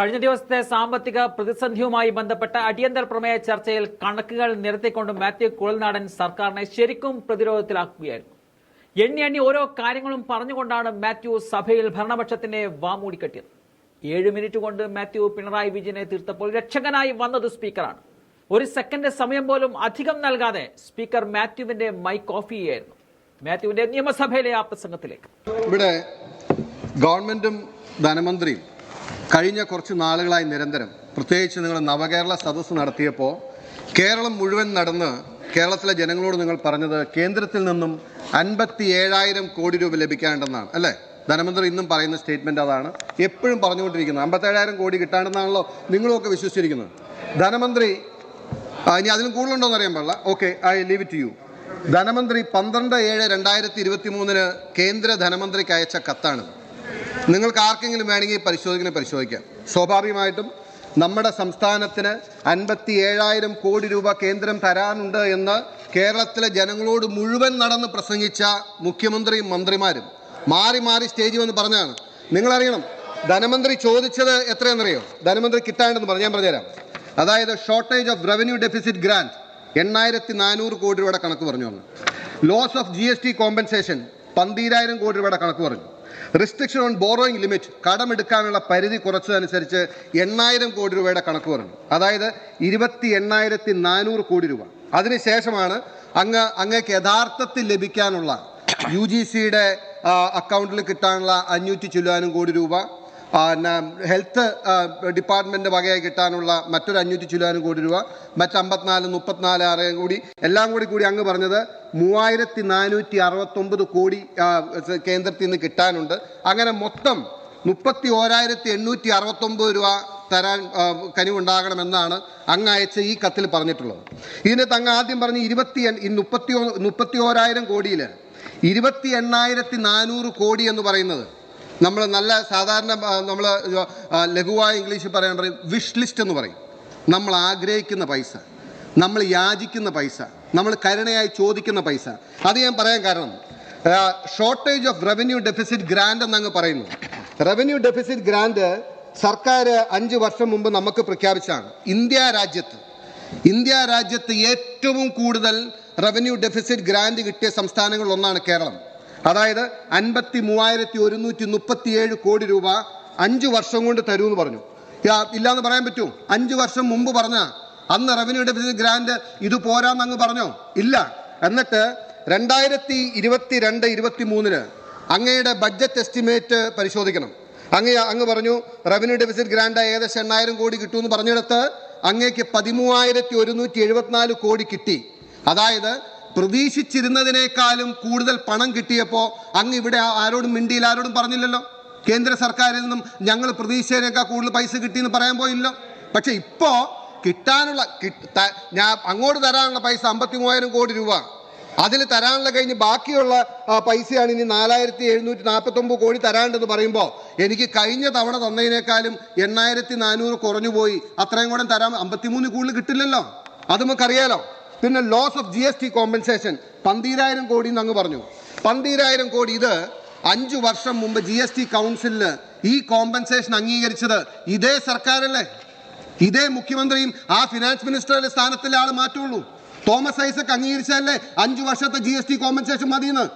കഴിഞ്ഞ ദിവസത്തെ സാമ്പത്തിക പ്രതിസന്ധിയുമായി ബന്ധപ്പെട്ട അടിയന്തര പ്രമേയ ചർച്ചയിൽ കണക്കുകൾ നിരത്തിക്കൊണ്ട് മാത്യു കുഴൽനാടൻ സർക്കാരിനെ ശരിക്കും പ്രതിരോധത്തിലാക്കുകയായിരുന്നു. എണ്ണി എണ്ണി ഓരോ കാര്യങ്ങളും പറഞ്ഞുകൊണ്ടാണ് മാത്യു സഭയിൽ ഭരണപക്ഷത്തിന്റെ വാമൂടിക്കെട്ടിയത്. ഏഴ് മിനിറ്റ് കൊണ്ട് മാത്യു പിണറായി വിജയനെ തീർത്തപ്പോൾ രക്ഷകനായി വന്നത് സ്പീക്കറാണ്. ഒരു സെക്കൻഡ് സമയം പോലും അധികം നൽകാതെ സ്പീക്കർ മാത്യുവിന്റെ മൈക്ക് ഓഫ് ചെയ്യുകയായിരുന്നു. മാത്യുവിന്റെ നിയമസഭയിലെ ആ പ്രസംഗത്തിലേക്ക്. ഇവിടെ ഗവൺമെന്റും ധനമന്ത്രിയും കഴിഞ്ഞ കുറച്ച് നാളുകളായി നിരന്തരം പ്രത്യേകിച്ച് നിങ്ങൾ നവകേരള സദസ്സ് നടത്തിയപ്പോൾ കേരളം മുഴുവൻ നടന്ന് കേരളത്തിലെ ജനങ്ങളോട് നിങ്ങൾ പറഞ്ഞത് കേന്ദ്രത്തിൽ നിന്നും അൻപത്തി ഏഴായിരം കോടി രൂപ ലഭിക്കാണ്ടെന്നാണ് അല്ലേ? ധനമന്ത്രി ഇന്നും പറയുന്ന സ്റ്റേറ്റ്മെന്റ് അതാണ്. എപ്പോഴും പറഞ്ഞുകൊണ്ടിരിക്കുന്നത് അമ്പത്തേഴായിരം കോടി കിട്ടാണ്ടെന്നാണല്ലോ നിങ്ങളുമൊക്കെ വിശ്വസിച്ചിരിക്കുന്നത്. ധനമന്ത്രി ഇനി അതിലും കൂടുതലുണ്ടോന്ന് അറിയാൻ പാടില്ല. Okay I leave it you. ധനമന്ത്രി പന്ത്രണ്ട് ഏഴ് രണ്ടായിരത്തി ഇരുപത്തി മൂന്നിന് കേന്ദ്ര ധനമന്ത്രിക്ക് അയച്ച കത്താണ് നിങ്ങൾക്ക് ആർക്കെങ്കിലും വേണമെങ്കിൽ പരിശോധിക്കണേ പരിശോധിക്കാം. സ്വാഭാവികമായിട്ടും നമ്മുടെ സംസ്ഥാനത്തിന് അൻപത്തി ഏഴായിരം കോടി രൂപ കേന്ദ്രം തരാനുണ്ട് എന്ന് കേരളത്തിലെ ജനങ്ങളോട് മുഴുവൻ നടന്ന് പ്രസംഗിച്ച മുഖ്യമന്ത്രിയും മന്ത്രിമാരും മാറി മാറി സ്റ്റേജ് വന്ന് പറഞ്ഞാണ് നിങ്ങളറിയണം ധനമന്ത്രി ചോദിച്ചത് എത്രയെന്നറിയോ ധനമന്ത്രി കിട്ടാണ്ടെന്ന് പറഞ്ഞു. ഞാൻ പറഞ്ഞുതരാം. അതായത് shortage of revenue deficit grant എണ്ണായിരത്തി നാനൂറ് കോടി രൂപയുടെ കണക്ക് പറഞ്ഞു loss of G S T compensation പന്തീരായിരം കോടി രൂപയുടെ കണക്ക് പറഞ്ഞു. റിസ്ട്രിക്ഷൻ ഓൺ ബോറോയിങ് ലിമിറ്റ് കടമെടുക്കാനുള്ള പരിധി കുറച്ചതനുസരിച്ച് എണ്ണായിരം കോടി രൂപയുടെ കണക്ക് പറഞ്ഞു. അതായത് ഇരുപത്തി എണ്ണായിരത്തി നാനൂറ് കോടി രൂപ. അതിനുശേഷമാണ് അങ്ങ് അങ്ങേക്ക് യഥാർത്ഥത്തിൽ ലഭിക്കാനുള്ള യു ജി സിയുടെ അക്കൗണ്ടിൽ കിട്ടാനുള്ള അഞ്ഞൂറ്റി ചില്ലാനും കോടി രൂപ ഹെൽത്ത് ഡിപ്പാർട്ട്മെന്റ് വകയായി കിട്ടാനുള്ള മറ്റൊരു അഞ്ഞൂറ്റി ചില്ലാനും കോടി രൂപ മറ്റ് അമ്പത്തിനാല് മുപ്പത്തിനാല് ആറേയും കൂടി എല്ലാം കൂടി കൂടി അങ്ങ് പറഞ്ഞത് മൂവായിരത്തി നാനൂറ്റി അറുപത്തൊമ്പത് കോടി കേന്ദ്രത്തിൽ നിന്ന് കിട്ടാനുണ്ട്. അങ്ങനെ മൊത്തം മുപ്പത്തി ഓരായിരത്തി എണ്ണൂറ്റി അറുപത്തൊമ്പത് രൂപ തരാൻ കനിവുണ്ടാകണമെന്നാണ് അങ്ങ് അയച്ച ഈ കത്തിൽ പറഞ്ഞിട്ടുള്ളത്. ഇതിനകത്ത് അങ്ങ് ആദ്യം പറഞ്ഞ് ഇരുപത്തി മുപ്പത്തി മുപ്പത്തി ഓരായിരം കോടിയിൽ ഇരുപത്തി എണ്ണായിരത്തി നാനൂറ് കോടി എന്ന് പറയുന്നത് നമ്മൾ നല്ല സാധാരണ നമ്മൾ ലഘുവായ ഇംഗ്ലീഷിൽ പറയാൻ പറയും വിഷ് ലിസ്റ്റ് എന്ന് പറയും. നമ്മൾ ആഗ്രഹിക്കുന്ന പൈസ നമ്മൾ യാചിക്കുന്ന പൈസ നമ്മൾ കരുണയായി ചോദിക്കുന്ന പൈസ. അത് ഞാൻ പറയാൻ കാരണം shortage of revenue deficit grant എന്നങ്ങ് പറയുന്നു. റവന്യൂ ഡെഫിസിറ്റ് ഗ്രാൻഡ് സർക്കാർ അഞ്ച് വർഷം മുമ്പ് നമുക്ക് പ്രഖ്യാപിച്ചാണ് ഇന്ത്യ രാജ്യത്ത് ഇന്ത്യ രാജ്യത്ത് ഏറ്റവും കൂടുതൽ റവന്യൂ ഡെഫിസിറ്റ് ഗ്രാൻഡ് കിട്ടിയ സംസ്ഥാനങ്ങളിൽ ഒന്നാണ് കേരളം. അതായത് അൻപത്തി മൂവായിരത്തി ഒരുന്നൂറ്റി മുപ്പത്തിയേഴ് കോടി രൂപ അഞ്ച് വർഷം കൊണ്ട് തരൂന്ന് പറഞ്ഞു. ഇല്ലാന്ന് പറയാൻ പറ്റൂ. അഞ്ച് വർഷം മുമ്പ് പറഞ്ഞ അന്ന് റവന്യൂ ഡെഫിസിറ്റ് ഗ്രാൻഡ് ഇത് പോരാന്നങ്ങ് പറഞ്ഞോ? ഇല്ല. എന്നിട്ട് രണ്ടായിരത്തി ഇരുപത്തി രണ്ട് ഇരുപത്തി മൂന്നിന് അങ്ങയുടെ ബഡ്ജറ്റ് എസ്റ്റിമേറ്റ് പരിശോധിക്കണം. അങ്ങ് അങ്ങ് പറഞ്ഞു റവന്യൂ ഡെഫിസിറ്റ് ഗ്രാൻഡ് ഏകദേശം എണ്ണായിരം കോടി കിട്ടുമെന്ന് പറഞ്ഞെടുത്ത് അങ്ങേക്ക് പതിമൂവായിരത്തി ഒരുന്നൂറ്റി എഴുപത്തിനാല് കോടി കിട്ടി. അതായത് പ്രതീക്ഷിച്ചിരുന്നതിനേക്കാളും കൂടുതൽ പണം കിട്ടിയപ്പോൾ അങ്ങ് ഇവിടെ ആരോടും മിണ്ടിയിൽ ആരോടും പറഞ്ഞില്ലല്ലോ. കേന്ദ്ര സർക്കാരിൽ നിന്നും ഞങ്ങൾ പ്രതീക്ഷിച്ചതിനേക്കാൾ കൂടുതൽ പൈസ കിട്ടിയെന്ന് പറയാൻ പോയില്ലോ പക്ഷേ ഇപ്പോ കിട്ടാനുള്ള ഞാൻ അങ്ങോട്ട് തരാനുള്ള പൈസ അമ്പത്തി മൂവായിരം കോടി രൂപ. അതിൽ തരാനുള്ള കഴിഞ്ഞ് ബാക്കിയുള്ള പൈസയാണ് ഇനി നാലായിരത്തി എഴുന്നൂറ്റി നാൽപ്പത്തൊമ്പത് കോടി തരാണ്ടെന്ന് പറയുമ്പോൾ എനിക്ക് കഴിഞ്ഞ തവണ തന്നതിനേക്കാളും എണ്ണായിരത്തി നാനൂറ് കുറഞ്ഞു പോയി. അത്രയും കൂടെ തരാൻ അമ്പത്തിമൂന്ന് കൂടുതൽ കിട്ടില്ലല്ലോ. അത് നമുക്കറിയാലോ. പിന്നെ loss of G S T compensation പന്തീരായിരം കോടി എന്ന് അങ്ങ് പറഞ്ഞു. പന്തീരായിരം കോടി ഇത് അഞ്ചു വർഷം മുമ്പ് ജി എസ് ടി കൗൺസിലിൽ ഈ കോമ്പൻസേഷൻ അംഗീകരിച്ചത് ഇതേ സർക്കാരല്ലേ? ഇതേ മുഖ്യമന്ത്രിയും ആ ഫിനാൻസ് മിനിസ്റ്ററുടെ സ്ഥാനത്തിലെ ആൾ മാറ്റുള്ളൂ. തോമസ് ഐസക് അംഗീകരിച്ചല്ലേ അഞ്ചു വർഷത്തെ ജി എസ് ടി കോമ്പൻസേഷൻ മതിയെന്ന്.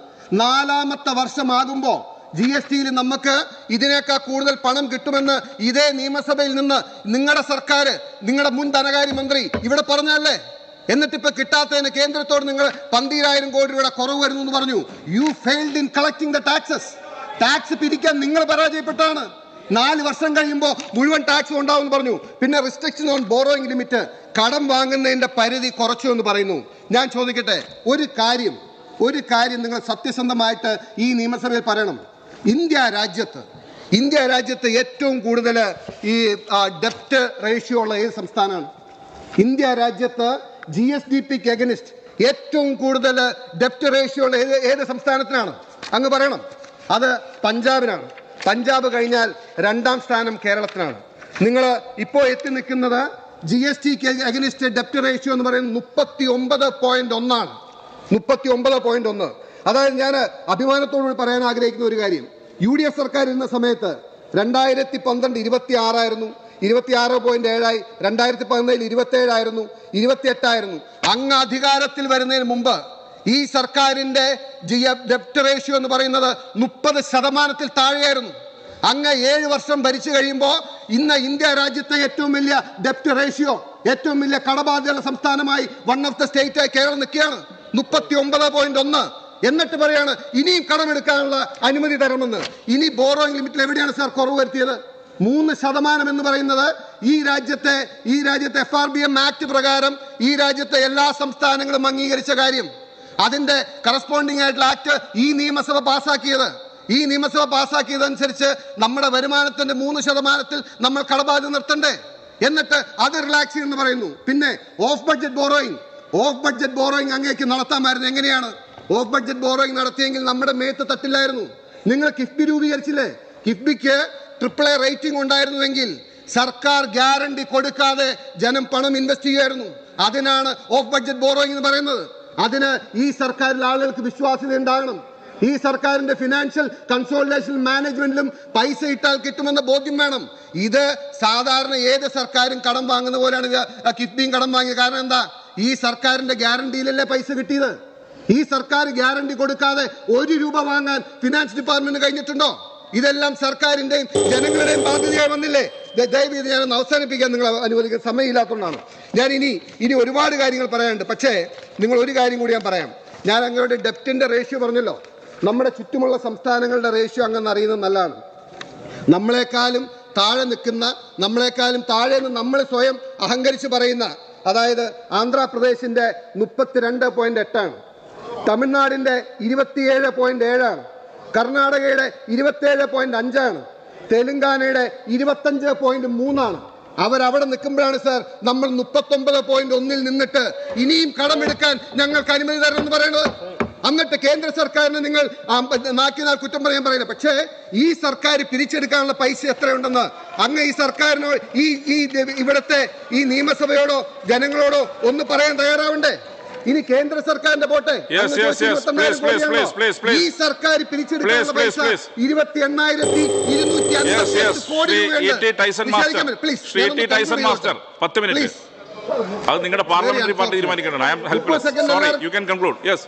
നാലാമത്തെ വർഷമാകുമ്പോൾ ജി എസ് ടിയിൽ നമുക്ക് ഇതിനേക്കാൾ കൂടുതൽ പണം കിട്ടുമെന്ന് ഇതേ നിയമസഭയിൽ നിന്ന് നിങ്ങളുടെ സർക്കാർ നിങ്ങളുടെ മുൻ ധനകാര്യമന്ത്രി ഇവിടെ പറഞ്ഞല്ലേ എന്നിട്ട് കിട്ടാത്തതിന് കേന്ദ്രത്തോട് നിങ്ങൾ പന്തീരായിരം കോടി രൂപയുടെ കുറവ് വരുന്നു എന്ന് പറഞ്ഞു. You failed in collecting the taxes tax പിരിക്കാൻ നിങ്ങൾ പരാജയപ്പെട്ടാണ്. നാല് വർഷം കഴിയുമ്പോൾ മുഴുവൻ ടാക്സ് ഉണ്ടാവും പറഞ്ഞു. പിന്നെ റിസ്ട്രിക്ഷൻ ഓൺ ബോറോയിങ് ലിമിറ്റ് കടം വാങ്ങുന്നതിന്റെ പരിധി കുറച്ചു എന്ന് പറയുന്നു. ഞാൻ ചോദിക്കട്ടെ ഒരു കാര്യം ഒരു കാര്യം നിങ്ങൾ സത്യസന്ധമായിട്ട് ഈ നിയമസഭയിൽ പറയണം. ഇന്ത്യ രാജ്യത്ത് ഇന്ത്യ രാജ്യത്ത് ഏറ്റവും കൂടുതൽ ഈ ഡെപ്റ്റ് റേഷ്യോ ഉള്ള ഏത് സംസ്ഥാനമാണ്? ഇന്ത്യ രാജ്യത്ത് ജി എസ് ഡി പിക്ക് എഗനിസ്റ്റ് ഏറ്റവും കൂടുതൽ ഡെപ്റ്റ് റേഷ്യോ ഉള്ള ഏത് ഏത് സംസ്ഥാനത്തിനാണ്? അങ്ങ് പറയണം. അത് പഞ്ചാബിനാണ്. പഞ്ചാബ് കഴിഞ്ഞാൽ രണ്ടാം സ്ഥാനം കേരളത്തിനാണ് നിങ്ങൾ ഇപ്പോൾ എത്തി നിൽക്കുന്നത് ജി എസ് ടിക്ക് അഗനിസ്റ്റ് ഡെപ്റ്റ് റേഷ്യോ എന്ന് പറയുന്നത് മുപ്പത്തി ഒമ്പത് പോയിന്റ് ഒന്നാണ്. മുപ്പത്തി ഒമ്പത് പോയിന്റ് ഒന്ന്. അതായത് ഞാൻ അഭിമാനത്തോടുകൂടി പറയാൻ ആഗ്രഹിക്കുന്ന ഒരു കാര്യം. യു ഡി എഫ് സർക്കാർ ഇരുന്ന സമയത്ത് രണ്ടായിരത്തി പന്ത്രണ്ട് ഇരുപത്തി ആറായിരുന്നു ഇരുപത്തി ആറ് പോയിന്റ് ഏഴായി. രണ്ടായിരത്തി പതിനേഴിൽ ഇരുപത്തി ഇരുപത്തിയെട്ടായിരുന്നു. അങ്ങ് അധികാരത്തിൽ വരുന്നതിന് മുമ്പ് ഈ സർക്കാരിന്റെ ജി ഡെപ്റ്റ് റേഷ്യോ എന്ന് പറയുന്നത് മുപ്പത് ശതമാനത്തിൽ താഴെയായിരുന്നു. അങ്ങ് ഏഴ് വർഷം ഭരിച്ചു കഴിയുമ്പോൾ ഇന്ന് ഇന്ത്യ രാജ്യത്തെ ഏറ്റവും വലിയ ഡെപ്റ്റ് റേഷ്യോ ഏറ്റവും വലിയ കടബാധ്യത സംസ്ഥാനമായി വൺ ഓഫ് ദ സ്റ്റേറ്റ് കേരളം നിൽക്കുകയാണ്. മുപ്പത്തി ഒമ്പത് പോയിന്റ് ഒന്ന്. എന്നിട്ട് പറയാണ് ഇനിയും കടമെടുക്കാനുള്ള അനുമതി തരണമെന്ന്. ഇനി ബോറോയിങ് ലിമിറ്റിൽ എവിടെയാണ് സാർ കുറവ് വരുത്തിയത്? മൂന്ന് ശതമാനം എന്ന് പറയുന്നത് ഈ രാജ്യത്തെ ഈ രാജ്യത്തെ F R B M act പ്രകാരം ഈ രാജ്യത്തെ എല്ലാ സംസ്ഥാനങ്ങളും അംഗീകരിച്ച കാര്യം. അതിന്റെ കറസ്പോണ്ടിങ് ആയിട്ടുള്ള ആക്ട് ഈ നിയമസഭ പാസ്സാക്കിയത് ഈ നിയമസഭ പാസ്സാക്കിയതനുസരിച്ച് നമ്മുടെ വരുമാനത്തിന്റെ മൂന്ന് ശതമാനത്തിൽ നമ്മൾ കടബാധ്യത നിർത്തണ്ടേ. എന്നിട്ട് അത് റിലാക്സ് എന്ന് പറയുന്നു. പിന്നെ off budget borrowing off budget borrowing അങ്ങേക്ക് നടത്താമായിരുന്നു. എങ്ങനെയാണ്? ഓഫ് ബഡ്ജറ്റ് ബോറോയിങ് നടത്തിയെങ്കിൽ നമ്മുടെ മേത്ത് തട്ടില്ലായിരുന്നു. നിങ്ങൾ കിഫ്ബി രൂപീകരിച്ചില്ലേ? കിഫ്ബിക്ക് ട്രിപ്പിൾ എ റേറ്റിംഗ് ഉണ്ടായിരുന്നുവെങ്കിൽ സർക്കാർ ഗ്യാരണ്ടി കൊടുക്കാതെ ജനം പണം ഇൻവെസ്റ്റ് ചെയ്യുമായിരുന്നു. അതിനാണ് ഓഫ് ബഡ്ജറ്റ് ബോറോയിങ് എന്ന് പറയുന്നത്. അതിന് ഈ സർക്കാരിൽ ആളുകൾക്ക് വിശ്വാസ്യത ഉണ്ടാകണം. ഈ സർക്കാരിന്റെ ഫിനാൻഷ്യൽ കൺസോളിഡേഷൻ മാനേജ്മെന്റിലും പൈസ ഇട്ടാൽ കിട്ടുമെന്ന ബോധ്യം വേണം. ഇത് സാധാരണ ഏത് സർക്കാരും കടം വാങ്ങുന്ന പോലെയാണ് കിഫ്ബിയും കടം വാങ്ങിയത്. കാരണം എന്താ? ഈ സർക്കാരിന്റെ ഗ്യാരണ്ടിയിലല്ലേ പൈസ കിട്ടിയത്? ഈ സർക്കാർ ഗ്യാരണ്ടി കൊടുക്കാതെ ഒരു രൂപ വാങ്ങാൻ ഫിനാൻസ് ഡിപ്പാർട്ട്മെന്റ് കഴിഞ്ഞിട്ടുണ്ടോ? ഇതെല്ലാം സർക്കാരിന്റെയും ജനങ്ങളുടെയും ബാധ്യതയായി വന്നില്ലേ? ദയവ് ഇത് അവസാനിപ്പിക്കാൻ നിങ്ങൾ അനുവദിക്കുന്ന സമയമില്ലാത്തതുകൊണ്ടാണ്. ഞാൻ ഇനി ഇനി ഒരുപാട് കാര്യങ്ങൾ പറയാനുണ്ട്. പക്ഷേ നിങ്ങൾ ഒരു കാര്യം കൂടി ഞാൻ പറയാം. ഞാൻ അങ്ങയുടെ ഡെപ്റ്റിന്റെ റേഷ്യോ പറഞ്ഞല്ലോ. നമ്മുടെ ചുറ്റുമുള്ള സംസ്ഥാനങ്ങളുടെ റേഷ്യോ അങ്ങനെ അറിയുന്നത് നല്ലതാണ്. നമ്മളെക്കാളും താഴെ നിൽക്കുന്ന നമ്മളെക്കാളും താഴെ നിന്ന് നമ്മൾ സ്വയം അഹങ്കരിച്ച് പറയുന്ന അതായത് ആന്ധ്രാപ്രദേശിന്റെ മുപ്പത്തിരണ്ട് പോയിന്റ് എട്ടാണ് തമിഴ്നാടിന്റെ ഇരുപത്തിയേഴ് പോയിന്റ് ഏഴാണ് കർണാടകയുടെ ഇരുപത്തേഴ് പോയിന്റ് അഞ്ചാണ്. തെലുങ്കാനയുടെ ഇരുപത്തഞ്ച് പോയിന്റ് മൂന്നാണ്. അവരവിടെ നിൽക്കുമ്പോഴാണ് സാർ നമ്മൾ മുപ്പത്തൊമ്പത് പോയിന്റ് ഒന്നിൽ നിന്നിട്ട് ഇനിയും കടമെടുക്കാൻ ഞങ്ങൾക്ക് അനുമതി തരണമെന്ന് പറയുന്നത്. എന്നിട്ട് കേന്ദ്ര സർക്കാരിന് നിങ്ങൾ നാക്കിനാൽ കുറ്റം പറയാൻ പറയില്ല. പക്ഷേ ഈ സർക്കാർ പിരിച്ചെടുക്കാനുള്ള പൈസ എത്രയുണ്ടെന്ന് അങ്ങ് ഈ സർക്കാരിനോ ഈ ഈ ഇവിടുത്തെ ഈ നിയമസഭയോടോ ജനങ്ങളോടോ ഒന്ന് പറയാൻ തയ്യാറാവണ്ടേ? ഇനി കേന്ദ്ര സർക്കാരിന്റെ പോട്ടെ. ഈ സർക്കാർ പിരിച്ചെടുക്കാനുള്ള പൈസ ഇരുപത്തി എണ്ണായിരത്തി ഇരുന്നൂറ്റി അൻപത്തി കോടി രൂപയുണ്ട്. പത്ത് മിനിറ്റ്. അത് നിങ്ങളുടെ പാർലമെന്ററി പാർട്ടി. തീരുമാനിക്കണം I am helpless sorry you can conclude yes